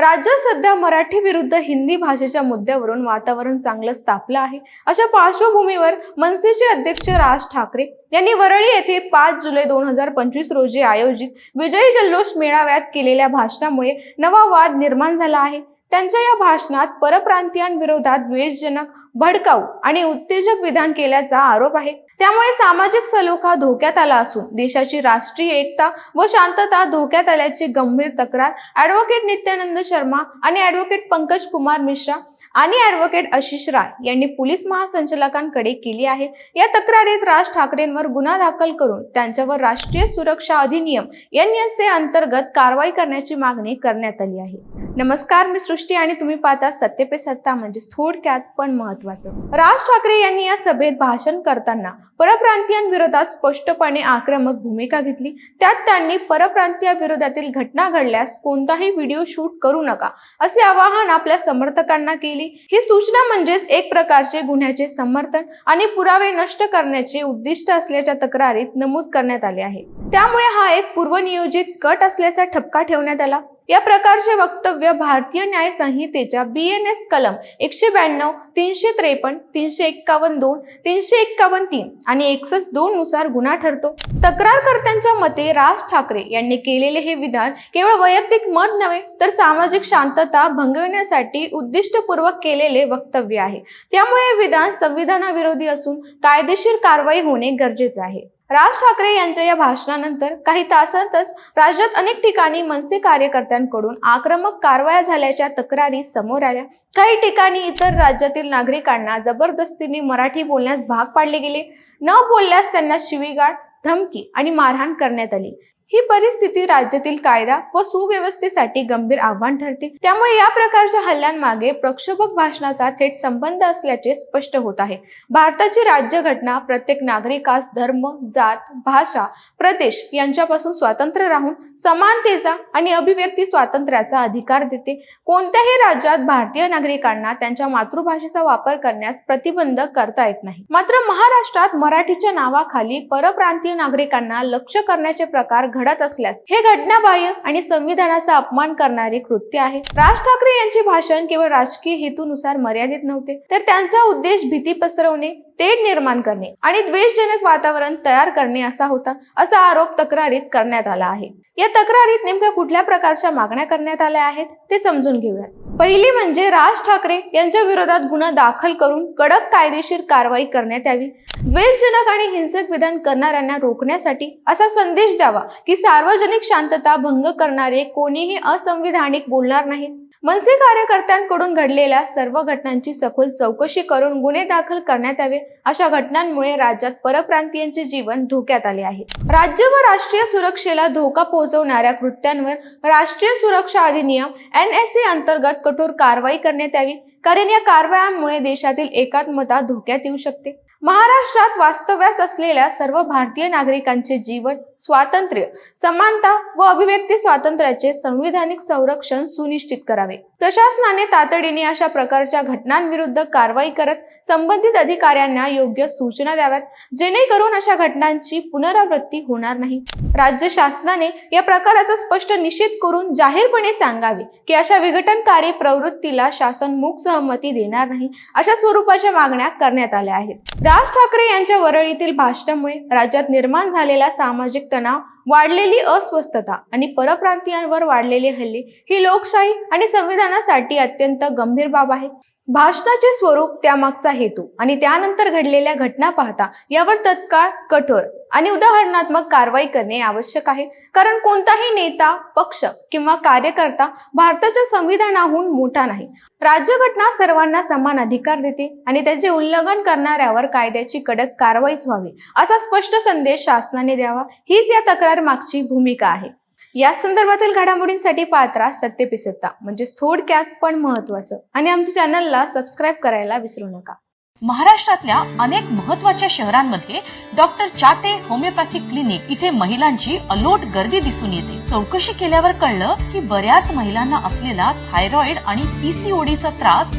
राज्यात सध्या मराठी विरुद्ध हिंदी भाषेच्या मुद्द्यावरून वातावरण चांगलंच तापलं आहे. अशा पार्श्वभूमीवर मनसेचे अध्यक्ष राज ठाकरे यांनी वरळी येथे पाच जुलै दोन हजार पंचवीस रोजी आयोजित विजयी जल्लोष मेळाव्यात केलेल्या भाषणामुळे नवा वाद निर्माण झाला आहे. त्यांच्या या भाषणात परप्रांतीयांविरोधात द्वेषजनक भडकाऊ आणि उत्तेजक विधान केल्याचा आरोप आहे. त्यामुळे सामाजिक सलोखा धोक्यात आला असून देशाची राष्ट्रीय एकता व शांतता धोक्यात आल्याची गंभीर तक्रार ॲडव्होकेट नित्यानंद शर्मा आणि ॲडव्होकेट पंकज कुमार मिश्रा आणि ॲडव्होकेट आशिष राय यांनी पोलीस महासंचालकांकडे केली आहे. या तक्रारीत राज ठाकरेंवर गुन्हा दाखल करून त्यांच्यावर राष्ट्रीय सुरक्षा अधिनियम एन एस ए अंतर्गत कारवाई करण्याची मागणी करण्यात आली आहे. नमस्कार मी सृष्टी आणि तुम्ही पाहता सत्य पे सत्ता म्हणजे थोडक्यात पण महत्वाचं राज ठाकरे यांनी या सभेत भाषण करताना परप्रांतीयांविरोधात स्पष्टपणे आक्रमक भूमिका घेतली. त्यात त्यांनी परप्रांतीय विरोधातील घटना घडल्यास कोणताही व्हिडिओ शूट करू नका असे आवाहन आपल्या समर्थकांना केले. ही सूचना म्हणजेच एक प्रकारचे गुन्ह्याचे समर्थन आणि पुरावे नष्ट करण्याचे उद्दिष्ट असल्याच्या तक्रारीत नमूद करण्यात आले आहे. त्यामुळे हा एक पूर्वनियोजित कट असल्याचा ठपका ठेवण्यात आला. या प्रकारचे वक्तव्य भारतीय न्याय संहितेच्या बी एन एस कलम एकशे ब्याण्णव तीनशे त्रेपन्न तीनशे एक्कावन्न दोन तीनशे एक्कावन्न तीन आणि एकसष्ट दोन नुसार गुन्हा ठरतो. तक्रारकर्त्यांच्या मते राज ठाकरे यांनी केलेले हे विधान केवळ वैयक्तिक मत नव्हे तर सामाजिक शांतता भंगविण्यासाठी उद्दिष्टपूर्वक केलेले वक्तव्य आहे. त्यामुळे हे विधान संविधानाविरोधी असून कायदेशीर कारवाई होणे गरजेचे आहे. राज ठाकरे यांच्या या भाषणानंतर काही तासांतच राज्यात अनेक ठिकाणी मनसे कार्यकर्त्यांकडून आक्रमक कारवाया झाल्याच्या तक्रारी समोर आल्या. काही ठिकाणी इतर राज्यातील नागरिकांना जबरदस्तीने मराठी बोलण्यास भाग पाडले गेले. न बोलल्यास त्यांना शिवीगाळ धमकी आणि मारहाण करण्यात आली. ही परिस्थिती राज्यातील कायदा व सुव्यवस्थेसाठी गंभीर आव्हान ठरते. त्यामुळे या प्रकारच्या हल्ल्यांमागे प्रक्षोभक भाषणाचा थेट संबंध असल्याचे स्पष्ट होत आहे. भारताची राज्यघटना प्रत्येक नागरिकास धर्म जात भाषा प्रदेश यांच्यापासून स्वातंत्र्य राहून समानतेचा आणि अभिव्यक्ती स्वातंत्र्याचा अधिकार देते. कोणत्याही राज्यात भारतीय नागरिकांना त्यांच्या मातृभाषेचा वापर करण्यास प्रतिबंध करता येत नाही. मात्र महाराष्ट्रात मराठीच्या नावाखाली परप्रांतीय नागरिकांना लक्ष करण्याचे प्रकार घडत असल्यास हे घटनाबाह्य आणि संविधानाचा अपमान करणारे कृत्य आहे. राज ठाकरे यांचे भाषण केवळ राजकीय हेतूनुसार मर्यादित नव्हते तर त्यांचा उद्देश भीती पसरवणे तेढ निर्माण करणे आणि द्वेषजनक वातावरण तयार करणे असा होता असा आरोप तक्रारीत करण्यात आला आहे. या तक्रारीत नेमक्या कुठल्या प्रकारच्या मागण्या करण्यात आल्या आहेत ते समजून घेऊयात. पहिली म्हणजे राज ठाकरे यांच्या विरोधात गुन्हा दाखल करून कडक कायदेशीर कारवाई करण्यात यावी. द्वेषजनक आणि हिंसक विधान करणाऱ्यांना रोखण्यासाठी असा संदेश द्यावा की सार्वजनिक शांतता भंग करणारे कोणीही असंविधानिक बोलणार नाहीत. मनसे कार्यकर्त्यांकडून घडलेल्या सर्व घटनांची सखोल चौकशी करून गुन्हे दाखल करण्यात यावे अशा घटनांमुळे राज्यात परप्रांतीयांचे जीवन धोक्यात आले आहे. राज्य व राष्ट्रीय सुरक्षेला धोका पोहोचवणाऱ्या कृत्यांवर राष्ट्रीय सुरक्षा अधिनियम एन एस ए अंतर्गत कठोर कारवाई करण्यात यावी. कारण या कारवायांमुळे देशातील एकात्मता धोक्यात येऊ शकते. महाराष्ट्रात वास्तव्यास असलेल्या सर्व भारतीय नागरिकांचे जीवन स्वातंत्र्य समानता व अभिव्यक्ती स्वातंत्र्याचे संविधानिक संरक्षण सुनिश्चित करावे. प्रशासनाने तातडीने अशा प्रकारच्या घटनांविरुद्ध कारवाई करत संबंधित अधिकाऱ्यांना योग्य सूचना द्याव्यात जेणेकरून अशा घटनांची पुनरावृत्ती होणार नाही. राज्य शासनाने या प्रकाराचा स्पष्ट निषेध करून जाहीरपणे सांगावे की अशा विघटनकारी प्रवृत्तीला शासन मूक सहमती देणार नाही अशा स्वरूपाच्या मागण्या करण्यात आल्या आहेत. राज ठाकरे यांच्या वरळीतील भाषणामुळे राज्यात निर्माण झालेला सामाजिक तणाव वाढलेली अस्वस्थता आणि परप्रांतीयांवर वाढलेले हल्ले ही लोकशाही आणि संविधानासाठी अत्यंत गंभीर बाब आहे भाषणाचे स्वरूप त्यामागचा हेतू आणि त्यानंतर घडलेल्या घटना पाहता यावर तत्काळ कठोर आणि उदाहरणात्मक कारवाई करणे आवश्यक आहे. कारण कोणताही नेता पक्ष किंवा कार्यकर्ता भारताच्या संविधानाहून मोठा नाही. राज्यघटना सर्वांना समान अधिकार देते आणि त्याचे उल्लंघन करणाऱ्यावर कायद्याची कडक कारवाईच व्हावी असा स्पष्ट संदेश शासनाने द्यावा. हीच या तक्रार मागची भूमिका आहे. या संदर्भातील घडामोडींसाठी पात्रा सत्य पिसत्ता म्हणजे थोडक्यात पण महत्वाचं आणि आमच्या चॅनलला सबस्क्राईब करायला विसरू नका. महाराष्ट्रातल्या अनेक महत्त्वाच्या शहरांमध्ये डॉक्टर चाटे होमिओपॅथिक क्लिनिक इथे महिलांची अलोट गर्दी दिसून येते. चौकशी केल्यावर कळलं की बऱ्याच महिलांना असलेला थायरॉइड आणि पीसीओडीचा त्रास